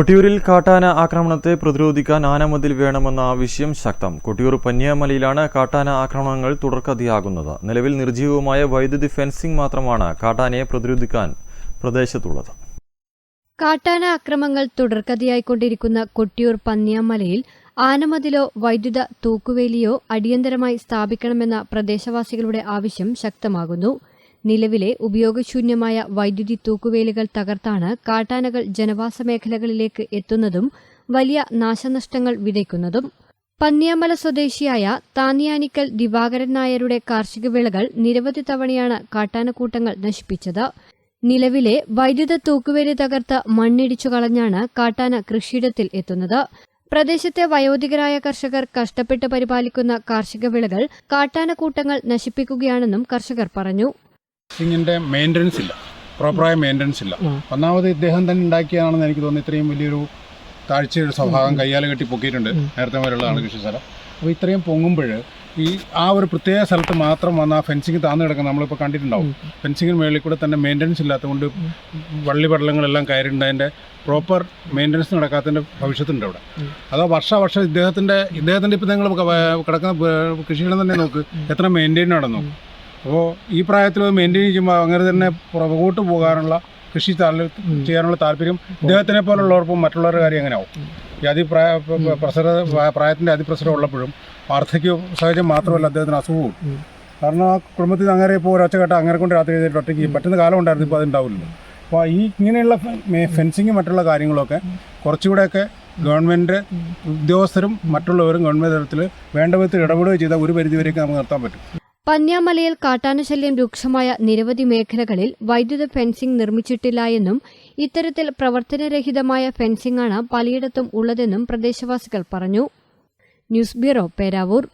കൊട്ടിയൂരിൽ കാട്ടാന ആക്രമണത്തെ പ്രതിരോധിക്കാൻ ആനമതിൽ വേണമെന്ന ആവശ്യം ശക്തം. കൊട്ടിയൂർ പന്യാമലയിലാണ് കാട്ടാന ആക്രമണങ്ങൾ തുടർക്കഥയാകുന്നത്. നിലവിൽ നിർജീവമായ വൈദ്യുതി ഫെൻസിംഗ് മാത്രമാണ് കാട്ടാനയെ പ്രതിരോധിക്കാൻ പ്രദേശത്തുള്ളത്. കാട്ടാന അക്രമങ്ങൾ തുടർക്കഥയായിക്കൊണ്ടിരിക്കുന്ന കൊട്ടിയൂർ പന്യാമലയിൽ ആനമതിലോ വൈദ്യുത തൂക്കുവേലിയോ അടിയന്തരമായി സ്ഥാപിക്കണമെന്ന പ്രദേശവാസികളുടെ ആവശ്യം ശക്തമാകുന്നു. നിലവിലെ ഉപയോഗശൂന്യമായ വൈദ്യുതി തൂക്കുവേലികൾ തകർത്താണ് കാട്ടാനകൾ ജനവാസ മേഖലകളിലേക്ക് എത്തുന്നതും വലിയ നാശനഷ്ടങ്ങൾ വിതയ്ക്കുന്നതും. പന്നിയാമല സ്വദേശിയായ താന്നിയാനിക്കൽ ദിവാകരൻ നായരുടെ കാർഷിക വിളകൾ നിരവധി തവണയാണ് കാട്ടാനക്കൂട്ടങ്ങൾ നശിപ്പിച്ചത്. നിലവിലെ വൈദ്യുത തൂക്കുവേലി തകർത്ത് മണ്ണിടിച്ചു കളഞ്ഞാണ് കാട്ടാന കൃഷിയിടത്തിൽ എത്തുന്നത്. പ്രദേശത്തെ വയോധികരായ കർഷകർ കഷ്ടപ്പെട്ട് പരിപാലിക്കുന്ന കാർഷിക വിളകൾ കാട്ടാനക്കൂട്ടങ്ങൾ നശിപ്പിക്കുകയാണെന്നും കർഷകർ പറഞ്ഞു. സിങ്ങിന്റെ മെയിന്റനൻസ് ഇല്ല. പ്രോപ്പറായ മെയിന്റനൻസ് ഇല്ല. ഒന്നാമത് ഇദ്ദേഹം തന്നെ ഉണ്ടാക്കിയതാണെന്ന് എനിക്ക് തോന്നുന്നു ഇത്രയും വലിയൊരു താഴ്ചയുടെ സ്വഭാവം കയ്യാലെ കെട്ടി പൊക്കിയിട്ടുണ്ട് നേരത്തെ വരെയുള്ളതാണ് കൃഷി സ്ഥലം. അപ്പോൾ ഇത്രയും പൊങ്ങുമ്പോൾ ഈ ആ ഒരു പ്രത്യേക സ്ഥലത്ത് മാത്രം വന്ന ആ ഫെൻസിങ് താന്നു കിടക്കുന്ന നമ്മളിപ്പോൾ കണ്ടിട്ടുണ്ടാവും. ഫെൻസിങ്ങിന് മേളിൽ കൂടെ തന്നെ മെയിന്റനൻസ് ഇല്ലാത്തതുകൊണ്ട് വള്ളി പടലങ്ങളെല്ലാം കയറിയിട്ടുണ്ട് അതിന്റെ പ്രോപ്പർ മെയിന്റനൻസ് നടക്കാത്തതിന്റെ ഭവിഷ്യത്തുണ്ട് അവിടെ. അതോ വർഷാവർഷം ഇദ്ദേഹത്തിന്റെ ഇദ്ദേഹത്തിന്റെ ഇപ്പോൾ നിങ്ങൾ കിടക്കുന്ന കൃഷിയിടം തന്നെ നോക്ക്. എത്ര മെയിന്റെയിൻ നടന്നു. അപ്പോൾ ഈ പ്രായത്തിൽ മെയിന്റെയിൻ ചെയ്യുമ്പോൾ അങ്ങനെ തന്നെ പുറകോട്ട് പോകാനുള്ള കൃഷി ചെയ്യാനുള്ള താല്പര്യം ഇദ്ദേഹത്തിനെ പോലുള്ളവർക്കും മറ്റുള്ളവരുടെ കാര്യം എങ്ങനെ ആവും ഈ അതിപ്രായ പ്രസര പ്രായത്തിന്റെ അതിപ്രസരം ഉള്ളപ്പോഴും വാർദ്ധക്യ സഹജം മാത്രമല്ല അദ്ദേഹത്തിന് അസുഖവും. കാരണം ആ കുടുംബത്തിൽ നിന്ന് അങ്ങനെ ഇപ്പോൾ ഒരൊറ്റ കേട്ട അങ്ങനെ കൊണ്ട് രാത്രി ചെയ്തിട്ട് ഒറ്റയ്ക്ക് പറ്റുന്ന കാലം ഉണ്ടായിരുന്നു ഇപ്പോൾ അതുണ്ടാവില്ല അപ്പോൾ ഈ ഇങ്ങനെയുള്ള ഫെൻസിങ് മറ്റുള്ള കാര്യങ്ങളൊക്കെ കുറച്ചുകൂടെയൊക്കെ ഗവൺമെന്റ് ഉദ്യോഗസ്ഥരും മറ്റുള്ളവരും ഗവൺമെന്റ് തലത്തിൽ വേണ്ട വിധത്തിൽ ഇടപെടുകയും ചെയ്താൽ ഒരു പരിധിവരെയൊക്കെ നമുക്ക് നിർത്താൻ പറ്റും. പന്യാമലയിൽ കാട്ടാനശല്യം രൂക്ഷമായ നിരവധി മേഖലകളിൽ വൈദ്യുത ഫെൻസിംഗ് നിർമ്മിച്ചിട്ടില്ല എന്നും ഇത്തരത്തിൽ പ്രവർത്തനരഹിതമായ ഫെൻസിംഗാണ് പലയിടത്തും ഉള്ളതെന്നും പ്രദേശവാസികൾ പറഞ്ഞു. News bureau Peravoor.